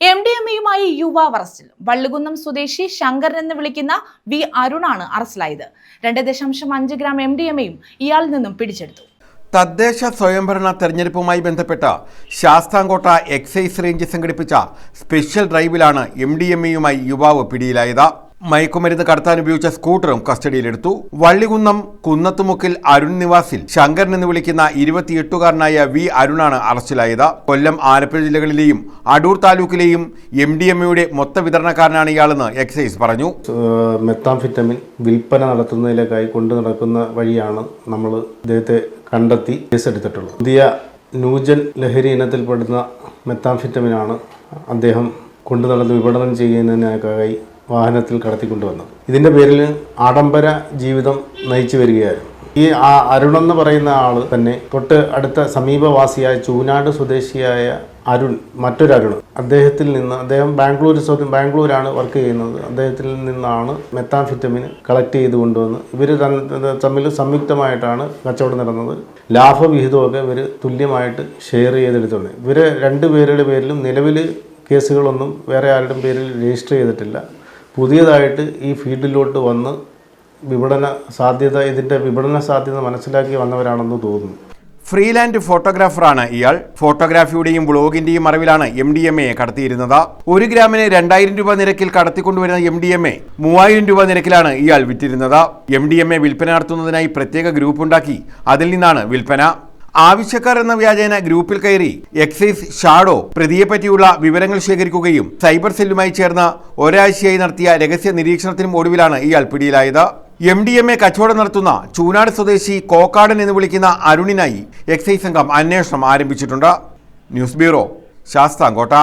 M D M എയുമായി യുവാവ് അറസ്റ്റിൽ വള്ളുകുന്നം സ്വദേശി ശങ്കർ എന്ന് വിളിക്കുന്ന വി അരുണാണ് അറസ്റ്റിലായത്. രണ്ട് ദശാംശം അഞ്ച് ഗ്രാം എം ഡി എം എയും ഇയാളിൽ നിന്നും പിടിച്ചെടുത്തു. തദ്ദേശ സ്വയംഭരണ തെരഞ്ഞെടുപ്പുമായി ബന്ധപ്പെട്ട് ശാസ്താംകോട്ട എക്സൈസ് റേഞ്ച് സംഘടിപ്പിച്ച സ്പെഷ്യൽ ഡ്രൈവിലാണ് എം ഡി എം എയുമായി യുവാവ് പിടിയിലായത്. മയക്കുമരുന്ന് കടത്താൻ ഉപയോഗിച്ച സ്കൂട്ടറും കസ്റ്റഡിയിലെടുത്തു. വള്ളികുന്നം കുന്നത്തുമുക്കിൽ അരുൺ നിവാസിൽ. ശങ്കരൻ എന്ന് വിളിക്കുന്ന ഇരുപത്തിയെട്ടുകാരനായ വി അരുണാണ് അറസ്റ്റിലായത്. കൊല്ലം ആലപ്പുഴ ജില്ലകളിലെയും അടൂർ താലൂക്കിലെയും എം ഡി എം എയുടെ മൊത്ത വിതരണക്കാരനാണ് ഇയാളെന്ന് എക്സൈസ് പറഞ്ഞു. മെത്താംഫിറ്റമിൻ വിൽപ്പന നടത്തുന്നതിലേക്കായി കൊണ്ടു നടക്കുന്ന വഴിയാണ് നമ്മൾ ഇദ്ദേഹത്തെ കണ്ടെത്തി കേസെടുത്തിട്ടുള്ളത്. പുതിയ ന്യൂജൻ ലഹരി ഇനത്തിൽപ്പെടുന്ന മെത്താംഫിറ്റമിനാണ് അദ്ദേഹം കൊണ്ടു നടന്ന് വിപണനം ചെയ്യുന്നതിനായി വാഹനത്തിൽ കടത്തിക്കൊണ്ടുവന്നത്. ഇതിന്റെ പേരിൽ ആഡംബര ജീവിതം നയിച്ചു വരികയായിരുന്നു. ഈ ആ അരുൺ എന്ന് പറയുന്ന ആൾ തന്നെ തൊട്ട് അടുത്ത സമീപവാസിയായ ചൂനാട് സ്വദേശിയായ അരുൺ മറ്റൊരു അരുൺ. അദ്ദേഹത്തിൽ നിന്ന് അദ്ദേഹം ബാംഗ്ലൂർ ബാംഗ്ലൂരാണ് വർക്ക് ചെയ്യുന്നത്. അദ്ദേഹത്തിൽ നിന്നാണ് മെത്താംഫിറ്റമിൻ കളക്ട് ചെയ്ത് കൊണ്ടുവന്ന് ഇവർ തമ്മിൽ സംയുക്തമായിട്ടാണ് കച്ചവടം നടന്നത്. ലാഭവിഹിതമൊക്കെ ഇവർ തുല്യമായിട്ട് ഷെയർ ചെയ്തെടുത്തുണ്ട് ഇവർ രണ്ട് പേരുടെ പേരിലും നിലവിൽ കേസുകളൊന്നും വേറെ ആരുടെയും പേരിൽ രജിസ്റ്റർ ചെയ്തിട്ടില്ല. പുതിയതായിട്ട് ഈ ഫീൽഡിലോട്ട് വന്ന് വിപണന സാധ്യത ഇതിന്റെ വിപണന സാധ്യത മനസ്സിലാക്കി വന്നവരാണെന്ന് തോന്നുന്നു. ഫ്രീലാൻഡ് ഫോട്ടോഗ്രാഫറാണ് ഇയാൾ. ഫോട്ടോഗ്രാഫിയുടെയും ബ്ലോഗിന്റെയും അറിവിലാണ് എം ഡി എം എ കടത്തിയിരുന്നത്. ഒരു ഗ്രാമിന് രണ്ടായിരം രൂപ നിരക്കിൽ കടത്തിക്കൊണ്ടുവരുന്ന എം ഡി എം എ മൂവായിരം രൂപ നിരക്കിലാണ് ഇയാൾ വിറ്റിരുന്നത്. എം ഡി എം എ വിൽപ്പന നടത്തുന്നതിനായി പ്രത്യേക ഗ്രൂപ്പ് ഉണ്ടാക്കി. അതിൽ നിന്നാണ് വിൽപ്പന. ആവശ്യക്കാർ എന്ന വ്യാജേന ഗ്രൂപ്പിൽ കയറി എക്സൈസ് ഷാഡോ പ്രതിയെ പറ്റിയുള്ള വിവരങ്ങൾ ശേഖരിക്കുകയും സൈബർ സെല്ലുമായി ചേർന്ന് ഒരാഴ്ചയായി നടത്തിയ രഹസ്യ നിരീക്ഷണത്തിനും ഒടുവിലാണ് ഇയാൾ പിടിയിലായത്. എം ഡി എം എ കച്ചവടം നടത്തുന്ന ചൂനാട് സ്വദേശി കോക്കാടൻ എന്ന് വിളിക്കുന്ന അരുണിനായി എക്സൈസ് സംഘം അന്വേഷണം ആരംഭിച്ചിട്ടുണ്ട്. News bureau Sasthamkotta.